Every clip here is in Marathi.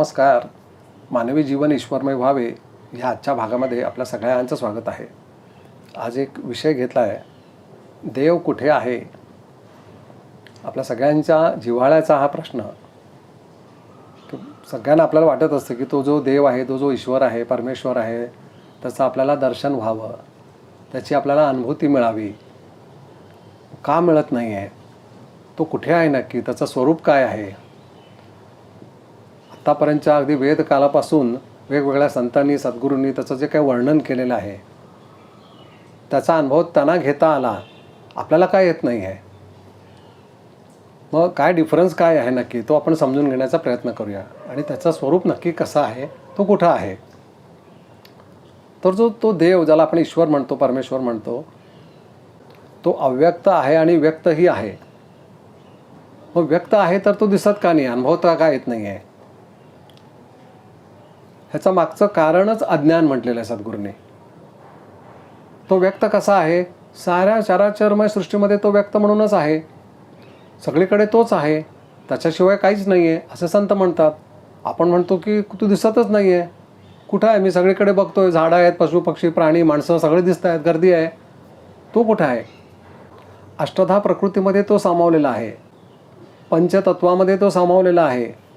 नमस्कार. मानवी जीवन ईश्वरमय व्हावे ह्या आजच्या भागामध्ये आपल्या सगळ्यांचं स्वागत आहे. आज एक विषय घेतला आहे देव कुठे आहे? आपल्या सगळ्यांच्या जिव्हाळ्याचा हा प्रश्न. सगळ्यांना आपल्याला वाटत असतं की तो जो देव आहे तो जो ईश्वर आहे परमेश्वर आहे त्याचं आपल्याला दर्शन व्हावं. त्याची आपल्याला अनुभूती मिळावी. का मिळत नाही आहे तो कुठे आहे नक्की? त्याचं स्वरूप काय आहे? आत्तापर्यंतच्या अगदी वेदकालापासून वेगवेगळ्या संतांनी सद्गुरूंनी त्याचं जे काही वर्णन केलेलं आहे त्याचा अनुभव त्यांना घेता आला आपल्याला काय येत नाही आहे? मग काय डिफरन्स काय आहे नक्की? तो आपण समजून घेण्याचा प्रयत्न करूया. आणि त्याचं स्वरूप नक्की कसं आहे? तो कुठं आहे? तर जो तो देव ज्याला आपण ईश्वर म्हणतो परमेश्वर म्हणतो तो अव्यक्त आहे आणि व्यक्तही आहे. मग व्यक्त आहे तर तो दिसत का नाही? अनुभवता का येत नाही आहे ह्याचं मागचं कारणच अज्ञान म्हटलेलं आहे सद्गुरूने. तो व्यक्त कसा आहे? साऱ्या चराचरमय सृष्टीमध्ये तो व्यक्त म्हणूनच आहे. सगळीकडे तोच आहे. त्याच्याशिवाय काहीच नाही आहे असे संत म्हणतात. आपण म्हणतो की तू दिसतच नाही आहे कुठं आहे? मी सगळीकडे बघतोय. झाडं आहेत पशु पक्षी प्राणी माणसं सगळे दिसत आहेत गर्दी आहे. तो कुठं आहे? अष्टधा प्रकृतीमध्ये तो सामावलेला आहे. पंचतत्वामध्ये तो सामावलेला आहे.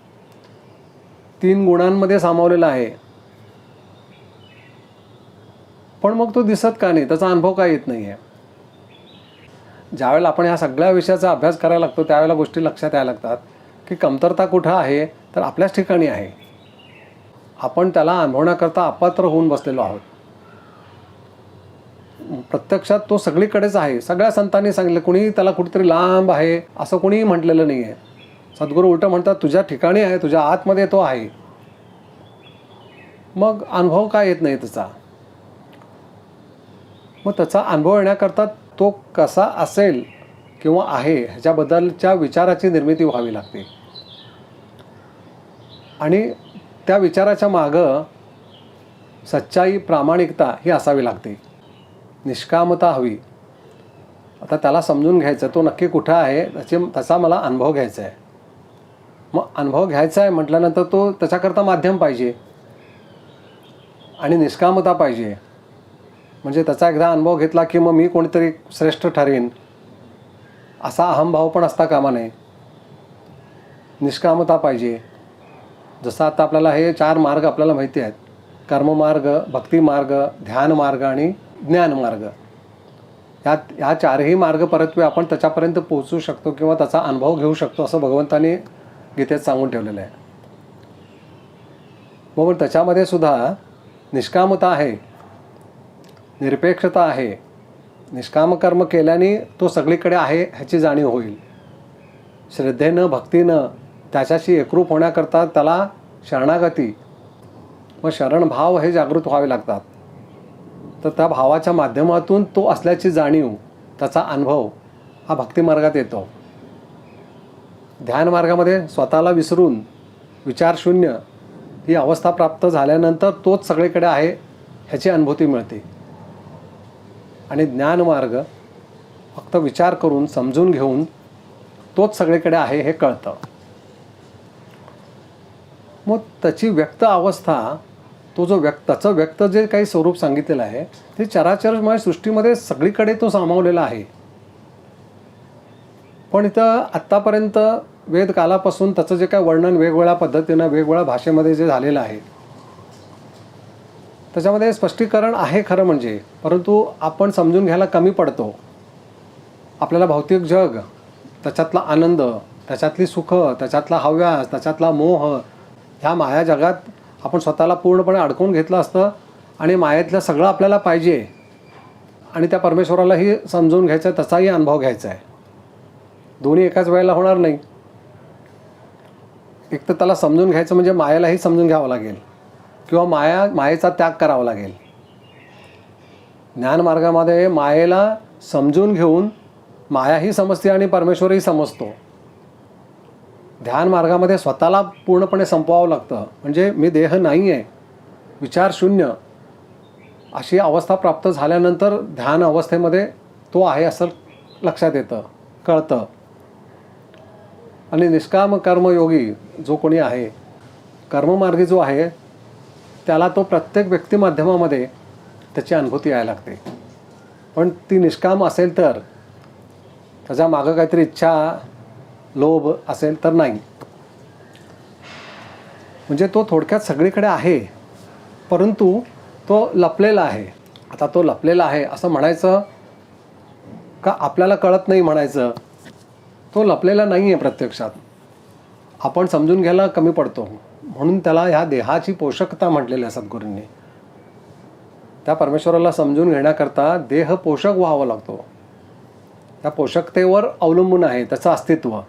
तीन गुणांमध्ये सामावलेला आहे. पण मग तो दिसत का नाही? त्याचा अनुभव का येत नाही आहे ज्यावेळेला आपण ह्या सगळ्या विषयाचा अभ्यास करायला लागतो त्यावेळेला गोष्टी लक्षात यायला लागतात की कमतरता कुठं आहे तर आपल्याच ठिकाणी आहे. आपण त्याला अनुभवण्याकरता अपात्र होऊन बसलेलो आहोत. प्रत्यक्षात तो सगळीकडेच आहे. सगळ्या संतांनी सांगितलं कुणी त्याला कुठेतरी लांब आहे असं कुणीही म्हटलेलं नाही आहे सद्गुरू उलटं म्हणतात तुझ्या ठिकाणी आहे तुझ्या आतमध्ये तो आहे. मग अनुभव काय येत नाही त्याचा? मग त्याचा अनुभव येण्याकरता तो कसा असेल किंवा आहे ह्याच्याबद्दलच्या विचाराची निर्मिती व्हावी लागते. आणि त्या विचाराच्या मागं सच्चाई प्रामाणिकता ही असावी लागते. निष्कामता हवी. आता त्याला समजून घ्यायचं तो नक्की कुठं आहे त्याचे त्याचा मला अनुभव घ्यायचा आहे. मग अनुभव घ्यायचा आहे म्हटल्यानंतर तो त्याच्याकरता माध्यम पाहिजे. आणि निष्कामता पाहिजे. म्हणजे त्याचा एकदा अनुभव घेतला की मग मी कोणीतरी श्रेष्ठ ठरेन असा अहमभाव पण असता कामा नये निष्कामता पाहिजे. जसं आता आपल्याला हे चार मार्ग आपल्याला माहिती आहेत. कर्ममार्ग भक्तिमार्ग ध्यानमार्ग आणि ज्ञान मार्ग ह्या ह्या चारही मार्ग परत्वे आपण त्याच्यापर्यंत पोहोचू शकतो किंवा त्याचा अनुभव घेऊ शकतो असं भगवंतानी गीतेत सांगून ठेवलेलं आहे. मग त्याच्यामध्ये सुद्धा निष्कामता आहे निरपेक्षता आहे निष्काम कर्म केल्याने तो सगळीकडे आहे ह्याची जाणीव होईल. श्रद्धेनं भक्तीनं त्याच्याशी एकरूप होण्याकरता त्याला शरणागती व शरणभाव हे जागृत व्हावे लागतात. तर त्या भावाच्या माध्यमातून तो असल्याची जाणीव त्याचा अनुभव हा भक्तिमार्गात येतो. ध्यानमार्गामध्ये स्वतःला विसरून विचारशून्य ही अवस्था प्राप्त झाल्यानंतर तोच सगळीकडे आहे ह्याची अनुभूती मिळते. आणि ज्ञानमार्ग फक्त विचार करून समजून घेऊन तोच सगळीकडे आहे हे कळतं. मग त्याची व्यक्त अवस्था तो जो व्यक्त त्याचं व्यक्त जे काही स्वरूप सांगितलेलं आहे ते चराचरमय सृष्टीमध्ये सगळीकडे तो सामावलेला आहे. पण इथं आत्तापर्यंत वेदकालापासून त्याचं जे काय वर्णन वेगवेगळ्या पद्धतीनं वेगवेगळ्या भाषेमध्ये जे झालेलं आहे. त्याच्यामध्ये स्पष्टीकरण आहे खरं म्हणजे परंतु आपण समजून घ्यायला कमी पडतो. आपल्याला भौतिक जग त्याच्यातला आनंद त्याच्यातली सुख त्याच्यातला हव्यास त्याच्यातला मोह ह्या माया जगात आपण स्वतःला पूर्णपणे अडकवून घेतलं असतं आणि मायेतलं सगळं आपल्याला पाहिजे आणि त्या परमेश्वरालाही समजून घ्यायचं आहे त्याचाही अनुभव घ्यायचा आहे दोन्ही एकाच वेळेला होणार नाही. एक तर त्याला समजून घ्यायचं म्हणजे मायालाही समजून घ्यावं लागेल. किंवा माया मायेचा त्याग करावा लागेल. ज्ञानमार्गामध्ये मायेला समजून घेऊन मायाही समजते आणि परमेश्वरही समजतो. ध्यान मार्गामध्ये स्वतःला पूर्णपणे संपवावं लागतं. म्हणजे मी देह नाही आहे विचार शून्य अशी अवस्था प्राप्त झाल्यानंतर ध्यान अवस्थेमध्ये तो आहे असं लक्षात येतं कळतं. आणि निष्काम कर्मयोगी जो कोणी आहे कर्ममार्गी जो आहे त्याला तो प्रत्येक व्यक्तिमाध्यमामध्ये त्याची अनुभूती यायला लागते. पण ती निष्काम असेल तर त्याच्या मागं काहीतरी इच्छा लोभ असेल तर नाही. म्हणजे तो थोडक्यात सगळीकडे आहे परंतु तो लपलेला आहे. आता तो लपलेला आहे असं म्हणायचं का आपल्याला कळत नाही म्हणायचं? तो लपलेला नाही आहे प्रत्यक्षात. आपण समजून घ्यायला कमी पडतो. म्हणून त्याला ह्या देहाची पोषकता म्हटलेली आहे सद्गुरूंनी. त्या परमेश्वराला समजून घेण्याकरता देह पोषक व्हावा लागतो. त्या पोषकतेवर अवलंबून आहे त्याचं अस्तित्व.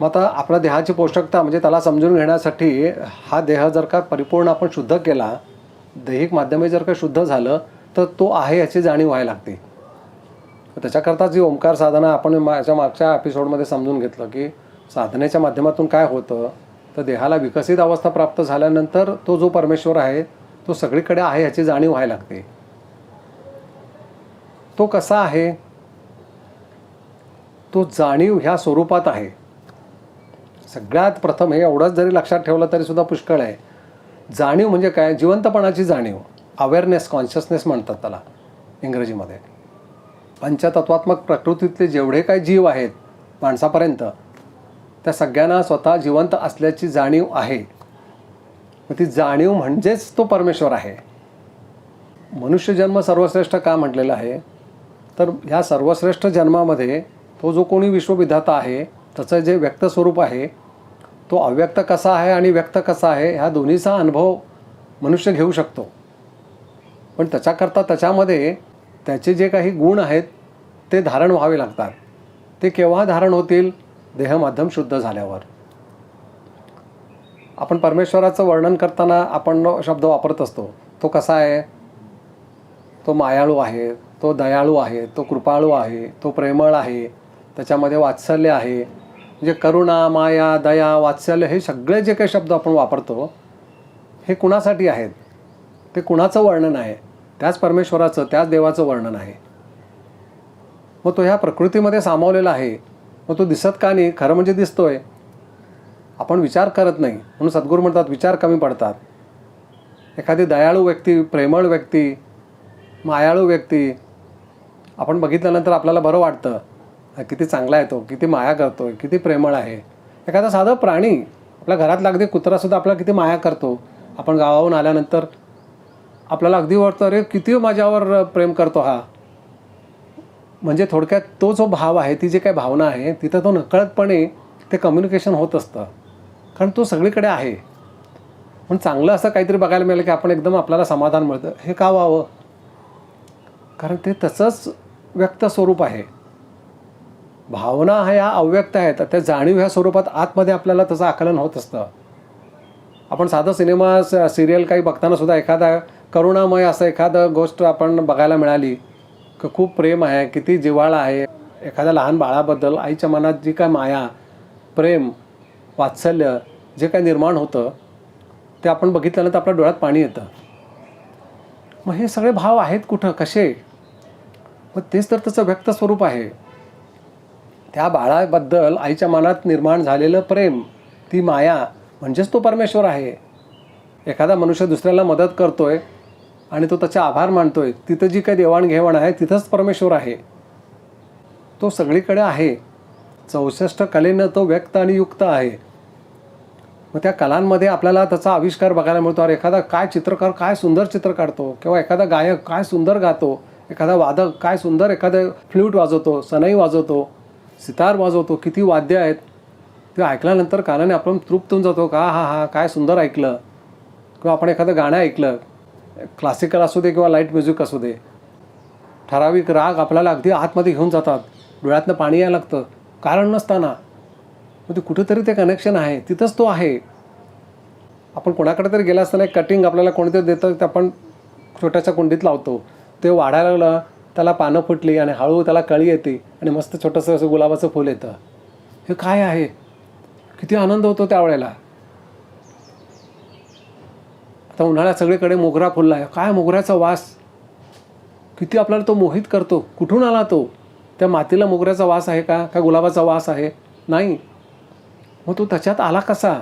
मग आता आपल्या देहाची पोषकता म्हणजे त्याला समजून घेण्यासाठी हा देह जर का परिपूर्ण आपण शुद्ध केला दैहिक माध्यमे जर का शुद्ध झालं तर तो आहे याची जाणीव व्हायला लागते. त्याच्याकरता जी ओंकार साधना आपण माझ्या मागच्या एपिसोडमध्ये समजून घेतलं की साधनेच्या माध्यमातून काय होतं तर देहाला विकसित अवस्था प्राप्त झाल्यानंतर तो जो परमेश्वर आहे तो सगळीकडे आहे ह्याची जाणीव व्हायला लागते. तो कसा आहे? तो जाणीव ह्या स्वरूपात आहे. सगळ्यात प्रथम हे एवढंच जरी लक्षात ठेवलं तरी सुद्धा पुष्कळ आहे. जाणीव म्हणजे काय? जिवंतपणाची जाणीव. अवेअरनेस कॉन्शियसनेस म्हणतात त्याला इंग्रजीमध्ये. पंचतत्वात्मक प्रकृतीतले जेवढे काही जीव आहेत माणसापर्यंत त्या सगळ्यांना स्वतः जिवंत असल्याची जाणीव आहे. मग ती जाणीव म्हणजेच तो परमेश्वर आहे. मनुष्यजन्म सर्वश्रेष्ठ का म्हटलेला आहे? तर ह्या सर्वश्रेष्ठ जन्मामध्ये तो जो कोणी विश्वविधाता आहे त्याचं जे व्यक्त स्वरूप आहे तो अव्यक्त कसा आहे आणि व्यक्त कसा आहे ह्या दोन्हीचा अनुभव मनुष्य घेऊ शकतो. पण त्याच्याकरता त्याच्यामध्ये त्याचे जे काही गुण आहेत ते धारण व्हावे लागतात. ते केव्हा धारण होतील? देहमाध्यम शुद्ध झाल्यावर. आपण परमेश्वराचं वर्णन करताना आपण शब्द वापरत असतो. तो कसा आहे? तो मायाळू आहे तो दयाळू आहे तो कृपाळू आहे तो प्रेमळ आहे त्याच्यामध्ये वात्सल्य आहे. म्हणजे करुणा माया दया वात्सल्य हे सगळे जे काही शब्द आपण वापरतो हे कुणासाठी आहेत? ते कुणाचं वर्णन आहे? त्याच परमेश्वराचं त्याच देवाचं वर्णन आहे. मग तो ह्या प्रकृतीमध्ये सामावलेला आहे. मग तो दिसत का नाही? खरं म्हणजे दिसतोय. आपण विचार करत नाही. म्हणून सद्गुरू म्हणतात विचार कमी पडतात. एखादी दयाळू व्यक्ती प्रेमळ व्यक्ती मायाळू व्यक्ती आपण बघितल्यानंतर आपल्याला बरं वाटतं. किती चांगला आहे तो किती माया करतोय किती प्रेमळ आहे. एखादा साधं प्राणी आपल्या घरात लागते कुत्रासुद्धा आपल्याला किती माया करतो. आपण गावाहून आल्यानंतर आपल्याला अगदी वाटतं अरे किती माझ्यावर प्रेम करतो हा. म्हणजे थोडक्यात तो जो भाव आहे ती जी काही भावना आहे तिथं तो नकळतपणे ते कम्युनिकेशन होत असतं. कारण तो सगळीकडे आहे. पण चांगलं असं काहीतरी बघायला मिळालं की आपण एकदम आपल्याला समाधान मिळतं. हे का व्हावं? कारण ते तसंच व्यक्त स्वरूप आहे. भावना ह्या अव्यक्त आहेत. त्या जाणीव ह्या स्वरूपात आतमध्ये आपल्याला त्याचं आकलन होत असतं. आपण साधं सिनेमा सिरियल काही बघताना सुद्धा एखादा करुणामय असं एखादं गोष्ट आपण बघायला मिळाली की खूप प्रेम आहे किती जिव्हाळा आहे. एखाद्या लहान बाळाबद्दल आईच्या मनात जी काय माया प्रेम वात्सल्य जे काय निर्माण होतं ते आपण बघितल्यानंतर आपल्या डोळ्यात पाणी येतं. मग हे सगळे भाव आहेत कुठं कसे? मग तेच तर त्याचं व्यक्त स्वरूप आहे. त्या बाळाबद्दल आईच्या मनात निर्माण झालेलं प्रेम ती माया म्हणजेच तो परमेश्वर आहे. एखादा मनुष्य दुसऱ्याला मदत करतोय आणि तो त्याचे आभार मानतोय. तिथं जी काही देवाणघेवाण आहे तिथंच परमेश्वर आहे. तो सगळीकडे आहे. चौसष्ट कलेनं तो व्यक्त आणि युक्त आहे. मग त्या कलांमध्ये आपल्याला त्याचा आविष्कार बघायला मिळतो. अरे एखादा काय चित्रकार काय सुंदर चित्र काढतो? किंवा एखादा गायक काय सुंदर गातो? एखादा वादक काय सुंदर एखादं फ्ल्यूट वाजवतो सनई वाजवतो सितार वाजवतो किती वाद्य आहेत? ते ऐकल्यानंतर कानाने आपण तृप्त होऊन जातो का? हा हा काय सुंदर ऐकलं. किंवा आपण एखादं गाणं ऐकलं. क्लासिकल असू दे किंवा लाइट म्युझिक असू दे ठराविक राग आपल्याला अगदी आतमध्ये घेऊन जातात. डोळ्यातनं पाणी यायला लागतं. कारण नसताना. मग ते कुठेतरी ते कनेक्शन आहे. तिथंच तो आहे. आपण कोणाकडे तरी गेला असताना एक कटिंग आपल्याला कोणीतरी देतं ते आपण छोट्याशा कुंडीत लावतो. ते वाढायला लागलं त्याला पानं फुटली आणि हळू त्याला कळी येते आणि मस्त छोटंसं असं गुलाबाचं फुल येतं. हे काय आहे? किती आनंद होतो त्यावेळेला. आता उन्हाळ्यात सगळीकडे मोगरा फुलला आहे. काय मोगऱ्याचा वास? किती आपल्याला तो मोहित करतो. कुठून आला तो? त्या मातीला मोगऱ्याचा वास आहे का? का गुलाबाचा वास आहे? नाही. मग तो त्याच्यात आला कसा?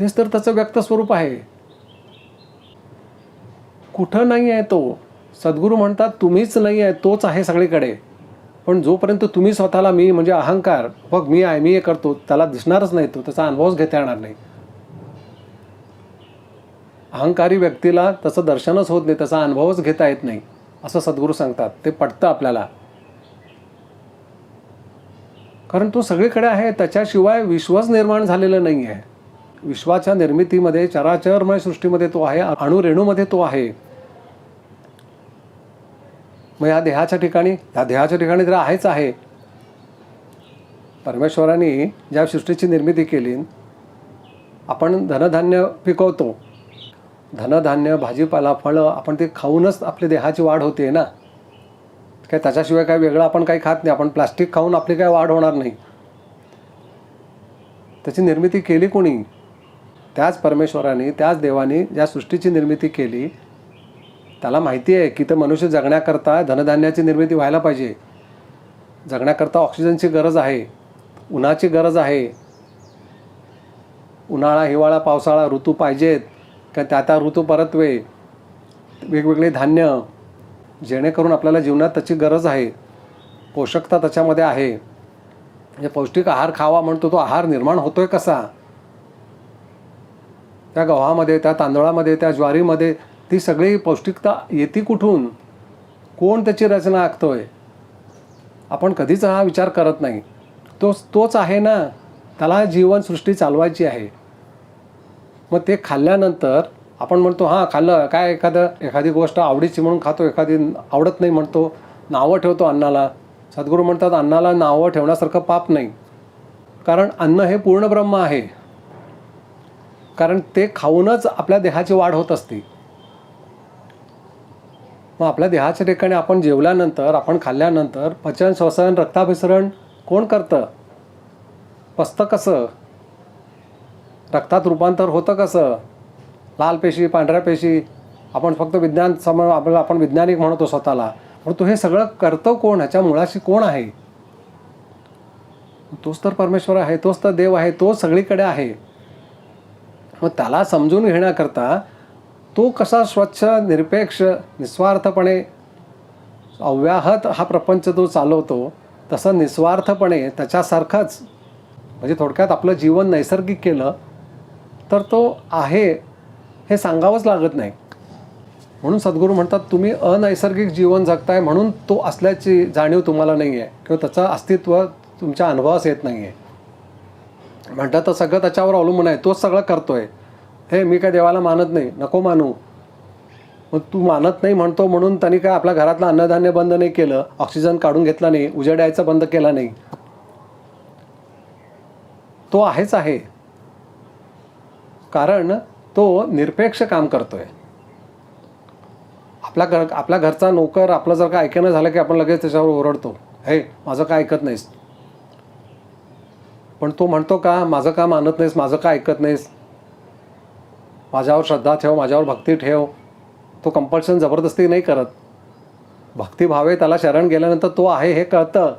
तेच तर त्याचं व्यक्त स्वरूप आहे. कुठं नाही आहे तो? सद्गुरू म्हणतात तुम्हीच नाही आहे तोच आहे सगळीकडे. पण जोपर्यंत तुम्ही स्वतःला मी म्हणजे अहंकार बघ मी आहे मी हे करतो त्याला दिसणारच नाही तो त्याचा अनुभवच घेता येणार नाही. अहंकारी व्यक्तीला त्याचं दर्शनच होत नाही त्याचा अनुभवच घेता येत नाही असं सद्गुरू सांगतात. ते पटतं आपल्याला. कारण तो सगळीकडे आहे त्याच्याशिवाय विश्वच निर्माण झालेलं नाही आहे. विश्वाच्या निर्मितीमध्ये चराचरमय सृष्टीमध्ये तो आहे अणुरेणूमध्ये तो आहे. मग या देहाच्या ठिकाणी या देहाच्या ठिकाणी तर आहेच आहे. परमेश्वराने ज्या सृष्टीची निर्मिती केली आपण धनधान्य पिकवतो. धनधान्य भाजीपाला फळं आपण ते खाऊनच आपल्या देहाची वाढ होते ना. काय त्याच्याशिवाय काय वेगळं आपण काही खात नाही. आपण प्लास्टिक खाऊन आपली काय वाढ होणार नाही. त्याची निर्मिती केली कोणी? त्याच परमेश्वराने त्याच देवाने ज्या सृष्टीची निर्मिती केली त्याला माहिती आहे की तर मनुष्य जगण्याकरता धनधान्याची निर्मिती व्हायला पाहिजे. जगण्याकरता ऑक्सिजनची गरज आहे उन्हाची गरज आहे. उन्हाळा हिवाळा पावसाळा ऋतू पाहिजेत. का त्या त्या ऋतू परत्वे वेगवेगळे धान्य जेणेकरून आपल्याला जीवनात त्याची गरज आहे पोषकता त्याच्यामध्ये आहे. म्हणजे पौष्टिक आहार खावा म्हणतो तो आहार निर्माण होतोय कसा? त्या गव्हामध्ये त्या तांदळामध्ये त्या ज्वारीमध्ये ती सगळी पौष्टिकता येते कुठून? कोण त्याची रचना आखतोय? आपण कधीच हा विचार करत नाही. तोच तोच आहे ना. त्याला जीवनसृष्टी चालवायची आहे. मग ते खाल्ल्यानंतर आपण म्हणतो हां खाल्लं. काय एखादं एखादी गोष्ट आवडीची म्हणून खातो एखादी आवडत नाही म्हणतो नावं ठेवतो अन्नाला. सद्गुरू म्हणतात अन्नाला नावं ठेवण्यासारखं पाप नाही. कारण अन्न हे पूर्ण ब्रह्म आहे. कारण ते खाऊनच आपल्या देहाची वाढ होत असते. मग आपल्या देहाच्या ठिकाणी आपण जेवल्यानंतर आपण खाल्ल्यानंतर पचन श्वसन रक्ताभिसरण कोण करतं? पसतं कसं? रक्तात रूपांतर होतं कसं? लाल पेशी पांढऱ्या पेशी आपण फक्त विज्ञान सम आपल्याला आपण वैज्ञानिक म्हणतो स्वतःला. पण तो हे सगळं करतो कोण? ह्याच्या मुळाशी कोण आहे? तोच तर परमेश्वर आहे तोच तर देव आहे तोच सगळीकडे आहे. मग त्याला समजून घेण्याकरता तो कसा स्वच्छ निरपेक्ष निस्वार्थपणे अव्याहत हा प्रपंच तो चालवतो तसं निस्वार्थपणे त्याच्यासारखंच म्हणजे थोडक्यात आपलं जीवन नैसर्गिक केलं तर तो आहे हे सांगावंच लागत नाही. म्हणून सद्गुरू म्हणतात तुम्ही अनैसर्गिक जीवन जगताय म्हणून तो असल्याची जाणीव तुम्हाला नाही आहे किंवा त्याचं अस्तित्व तुमच्या अनुभवास येत नाही आहे म्हणतात तर सगळं त्याच्यावर अवलंबून आहे. तोच सगळं करतोय. हे मी काय देवाला मानत नाही. नको मानू. मग तू मानत नाही म्हणतो म्हणून त्यांनी काय आपल्या घरातलं अन्नधान्य बंद नाही केलं ऑक्सिजन काढून घेतला नाही उजेड्यायचं बंद केला नाही. तो आहेच आहे. कारण तो निरपेक्ष काम करतोय. आपल्या घर आपल्या घरचा नोकर आपलं जर का ऐकणं झालं की आपण लगेच त्याच्यावर ओरडतो हे माझं काय ऐकत नाहीस? पण तो म्हणतो का माझं का मानत नाहीस? माझं का ऐकत नाहीस? माझ्यावर श्रद्धा ठेव माझ्यावर भक्ती ठेव. तो कंपल्शन जबरदस्ती नाही करत. भक्तिभावे त्याला शरण गेल्यानंतर तो आहे हे कळतं.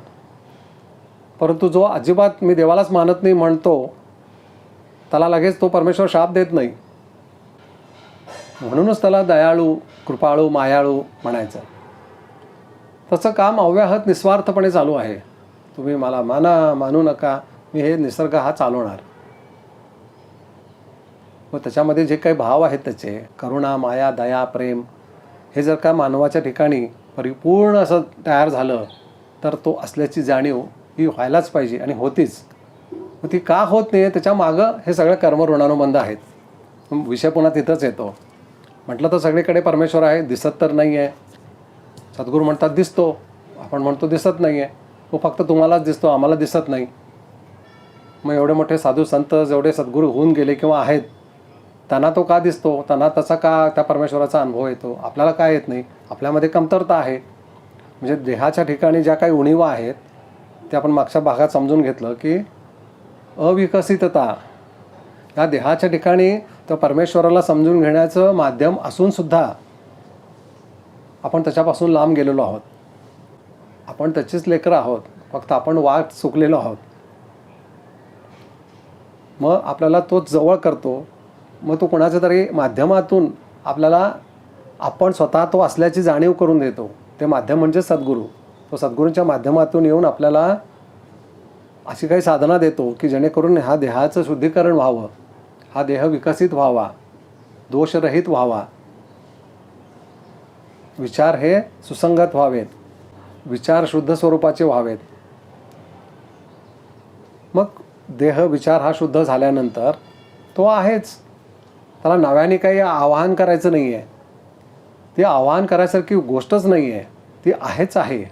परंतु जो अजिबात मी देवालाच मानत नाही म्हणतो त्याला लगेच तो परमेश्वर शाप देत नाही. म्हणूनच त्याला दयाळू कृपाळू मायाळू म्हणायचं. तसं काम अव्याहत निस्वार्थपणे चालू आहे. तुम्ही मला माना मानू नका. मी हे निसर्ग हा चालवणार. व त्याच्यामध्ये जे काही भाव आहेत त्याचे करुणा माया दया प्रेम हे जर का मानवाच्या ठिकाणी परिपूर्ण असं तयार झालं तर तो असल्याची जाणीव ही व्हायलाच पाहिजे आणि होतीच. मग ती का होत नाही त्याच्या मागं हे सगळं कर्म ऋणानुबंध आहेत. विषय पुन्हा तिथंच येतो. म्हटलं तर सगळीकडे परमेश्वर आहे दिसत तर नाही आहे सद्गुरू म्हणतात दिसतो. आपण म्हणतो दिसत नाही आहे तो फक्त तुम्हालाच दिसतो आम्हाला दिसत नाही. मग एवढे मोठे साधू संत जेवढे सद्गुरू होऊन गेले किंवा आहेत त्यांना तो का दिसतो? त्यांना तसा का त्या परमेश्वराचा अनुभव येतो? आपल्याला काय येत नाही? आपल्यामध्ये कमतरता आहे. म्हणजे देहाच्या ठिकाणी ज्या काही उणीवा आहेत ते आपण मागच्या भागात समजून घेतलं की अविकसितता. या देहाच्या ठिकाणी तर परमेश्वराला समजून घेण्याचं माध्यम असूनसुद्धा आपण त्याच्यापासून लांब गेलेलो आहोत. आपण त्याचीच लेकरं आहोत. फक्त आपण वाट चुकलेलो आहोत. मग आपल्याला तो जवळ करतो. मग तो कोणाच्या तरी माध्यमातून आपल्याला आपण स्वतः तो असल्याची जाणीव करून देतो. ते माध्यम म्हणजे सद्गुरू. तो सद्गुरूंच्या माध्यमातून येऊन आपल्याला अशी काही साधना देतो की जेणेकरून ह्या देहाचं शुद्धीकरण व्हावं. हा देह विकसित व्हावा. दोषरहित व्हावा. विचार हे सुसंगत व्हावेत. विचार शुद्ध स्वरूपाचे व्हावेत. मग देह विचार हा शुद्ध झाल्यानंतर तो आहेच. त्याला नव्याने काही आवाहन करायचं नाही आहे ती आवाहन करायसारखी गोष्टच नाही आहे ती आहेच आहे.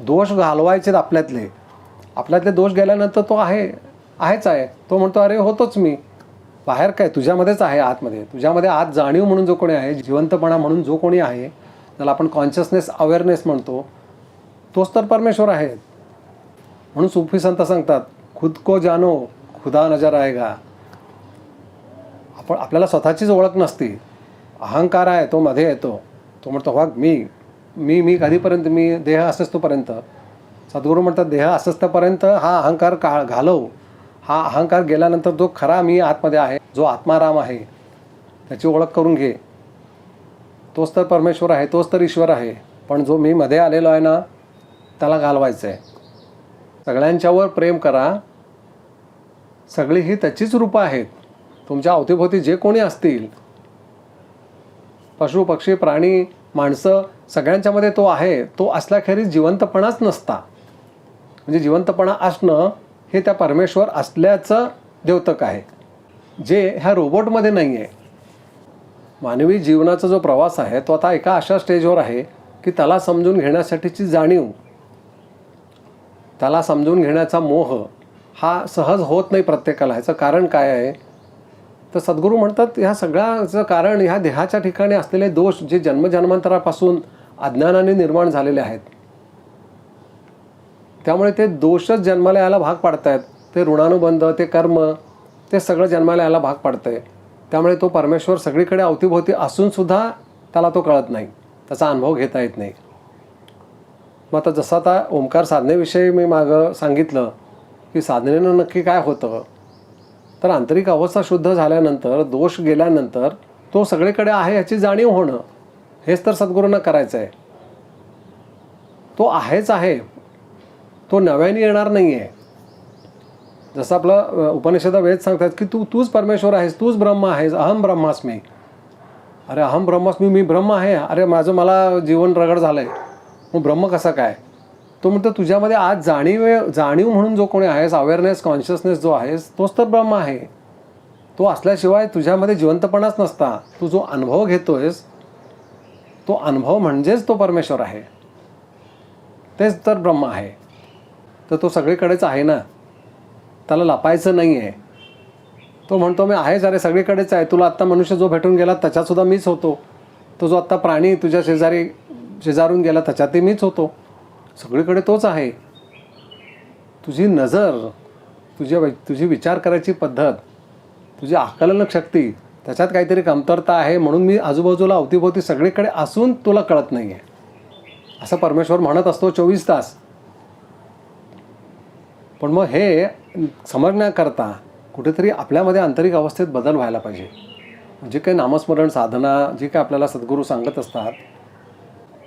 दोष घालवायचेत आपल्यातले. आपल्यातले दोष गेल्यानंतर तो आहे आहेच आहे. तो म्हणतो अरे होतोच मी. बाहेर काय तुझ्यामध्येच आहे आतमध्ये. तुझ्यामध्ये आत जाणीव म्हणून जो कोणी आहे जिवंतपणा म्हणून जो कोणी आहे त्याला आपण कॉन्शियसनेस अवेअरनेस म्हणतो तोच तर परमेश्वर आहे. म्हणून सुफी संत सांगतात खुद को जानो खुदा नजर आएगा. आपण आपल्याला स्वतःचीच ओळख नसती. अहंकार आहे तो मध्ये येतो. तो म्हणतो वाघ मी मी मी कधीपर्यंत मी देह असेच तोपर्यंत. सद्गुरू म्हणतात देह अस्वस्थपर्यंत हा अहंकार का घालव. हा अहंकार गेल्यानंतर जो खरा मी आतमध्ये आहे जो आत्माराम आहे त्याची ओळख करून घे. तोच तर परमेश्वर आहे तोच तर ईश्वर आहे. पण जो मी मध्ये आलेलो आहे ना त्याला घालवायचं आहे सगळ्यांच्यावर प्रेम करा. सगळी ही त्याचीच रूपं आहेत. तुमच्या अवतीभोवती जे कोणी असतील पशु पक्षी प्राणी माणसं सगळ्यांच्यामध्ये तो आहे. तो असल्याखेरीज जिवंतपणाच नसता. म्हणजे जिवंतपणा असणं हे त्या परमेश्वर असल्याचं द्योतक आहे. जे ह्या रोबोटमध्ये नाही आहे मानवी जीवनाचा जो प्रवास आहे तो आता एका अशा स्टेजवर आहे की त्याला समजून घेण्यासाठीची जाणीव त्याला समजून घेण्याचा मोह हा सहज होत नाही प्रत्येकाला. ह्याचं कारण काय आहे? तर सद्गुरू म्हणतात ह्या सगळ्याचं कारण ह्या देहाच्या ठिकाणी असलेले दोष जे जन्मजन्मांतरापासून अज्ञानाने निर्माण झालेले आहेत त्यामुळे ते दोषच जन्माला यायला भाग पाडत आहेत ते ऋणानुबंध ते कर्म ते सगळं जन्माला यायला भाग पाडतं आहे त्यामुळे तो परमेश्वर सगळीकडे अवतीभोवती असूनसुद्धा त्याला तो कळत नाही. त्याचा अनुभव घेता येत नाही. मग आता जसं आता ओंकार साधनेविषयी मी मागं सांगितलं की साधनेनं नक्की काय होतं? तर आंतरिक अवस्था शुद्ध झाल्यानंतर दोष गेल्यानंतर तो सगळीकडे आहे याची जाणीव होणं हेच तर सद्गुरूंना करायचं आहे तो आहेच आहे तो नव्याने येणार नाही आहे जसं आपलं उपनिषदा वेद सांगतात की तू तूच परमेश्वर आहेस तूच ब्रह्म आहेस अहम ब्रह्मास्मी. अरे अहम ब्रह्मास्मी मी ब्रह्म आहे. अरे माझं मला जीवन रगड झालं आहे मग ब्रह्म कसा काय? तो म्हणतो तुझ्यामध्ये आज जाणीव जाणीव म्हणून जो कोणी आहेस अवेअरनेस कॉन्शियसनेस जो आहेस तोच तर ब्रह्म आहे. तो असल्याशिवाय तुझ्यामध्ये जिवंतपणाच नसता. तू जो अनुभव घेतोयस तो अनुभव म्हणजेच तो परमेश्वर आहे. तेच तर ब्रह्म आहे. तर तो सगळीकडेच आहे ना. त्याला लपायचं नाही आहे तो म्हणतो मी आहेच अरे सगळीकडेच आहे. तुला आत्ता मनुष्य जो भेटून गेला त्याच्यातसुद्धा मीच होतो. तो जो आत्ता प्राणी तुझ्या शेजारी शेजारून गेला त्याच्यातही मीच होतो. सगळीकडे तोच आहे. तुझी नजर तुझ्या वै- तुझी विचार करायची पद्धत तुझी आकलन शक्ती त्याच्यात काहीतरी कमतरता आहे म्हणून मी आजूबाजूला अवतीभोवती सगळीकडे असून तुला कळत नाही आहे असं परमेश्वर म्हणत असतो चोवीस तास. पण मग हे समजण्याकरता कुठेतरी आपल्यामध्ये आंतरिक अवस्थेत बदल व्हायला पाहिजे. जे काही नामस्मरण साधना जे काही आपल्याला सद्गुरू सांगत असतात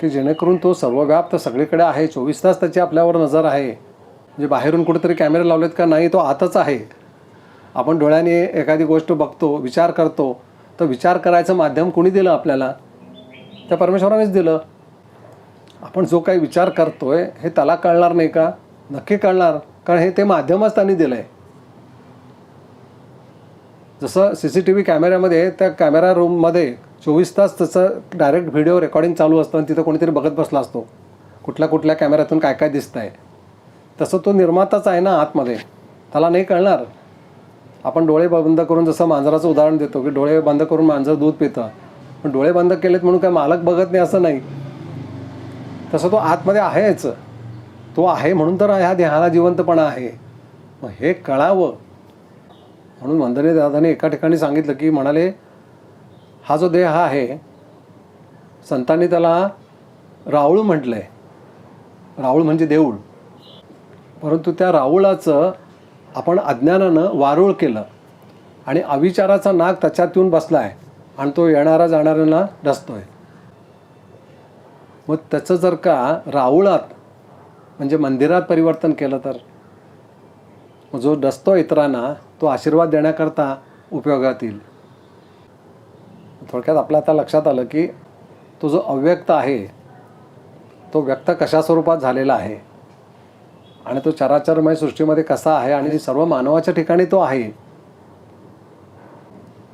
की जेणेकरून तो सर्वव्याप्त सगळीकडे आहे. चोवीस तास त्याची आपल्यावर नजर आहे. म्हणजे बाहेरून कुठेतरी कॅमेरे लावलेत का? नाही तो आतच आहे. आपण डोळ्याने एखादी गोष्ट बघतो विचार करतो तर विचार करायचं माध्यम कोणी दिलं आपल्याला? त्या परमेश्वरानेच दिलं. आपण जो काही विचार करतोय हे त्याला कळणार नाही का? नक्की कळणार. कारण हे ते माध्यमच त्यांनी दिलं आहे जसं सी सी टी व्ही कॅमेऱ्यामध्ये त्या कॅमेरा रूममध्ये चोवीस तास त्याचं डायरेक्ट व्हिडिओ रेकॉर्डिंग चालू असतं आणि तिथं कोणीतरी बघत बसला असतो. कुठल्या कुठल्या कॅमेऱ्यातून काय काय दिसतं आहे तसं तो निर्माताच आहे ना आतमध्ये. त्याला नाही कळणार. आपण डोळे बंद करून जसं मांजराचं उदाहरण देतो की डोळे बंद करून मांजर दूध पितं. पण डोळे बंद केलेत म्हणून काय मालक बघत नाही असं नाही. तसं तो आतमध्ये आहेच. तो आहे म्हणून तर ह्या देहाला जिवंतपणा आहे. मग हे कळावं. म्हणून वंदने दादाने एका ठिकाणी सांगितलं की म्हणाले हा जो देह आहे संतांनी त्याला राऊळ म्हटलं आहे राऊळ म्हणजे देऊळ. परंतु त्या राऊळाचं आपण अज्ञानानं वारूळ केलं आणि अविचाराचा नाग त्याच्यात येऊन बसला आहे आणि तो येणारा जाणाऱ्यांना डसतोय मग त्याचं जर का राऊळात म्हणजे मंदिरात परिवर्तन केलं तर? जो डसतो इतरांना तो आशीर्वाद देण्याकरता उपयोगात येईल. थोडक्यात आपल्या आता लक्षात आलं की तो जो अव्यक्त आहे तो व्यक्त कशा स्वरूपात झालेला आहे? आणि तो चराचरमय सृष्टीमध्ये कसा आहे? आणि सर्व मानवाच्या ठिकाणी तो आहे.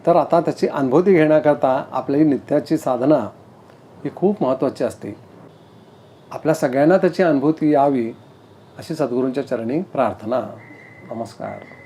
तर आता त्याची अनुभूती घेण्याकरता आपली नित्याची साधना ही खूप महत्त्वाची असते. आपल्या सगळ्यांना त्याची अनुभूती यावी अशी सद्गुरूंच्या चरणी प्रार्थना. नमस्कार.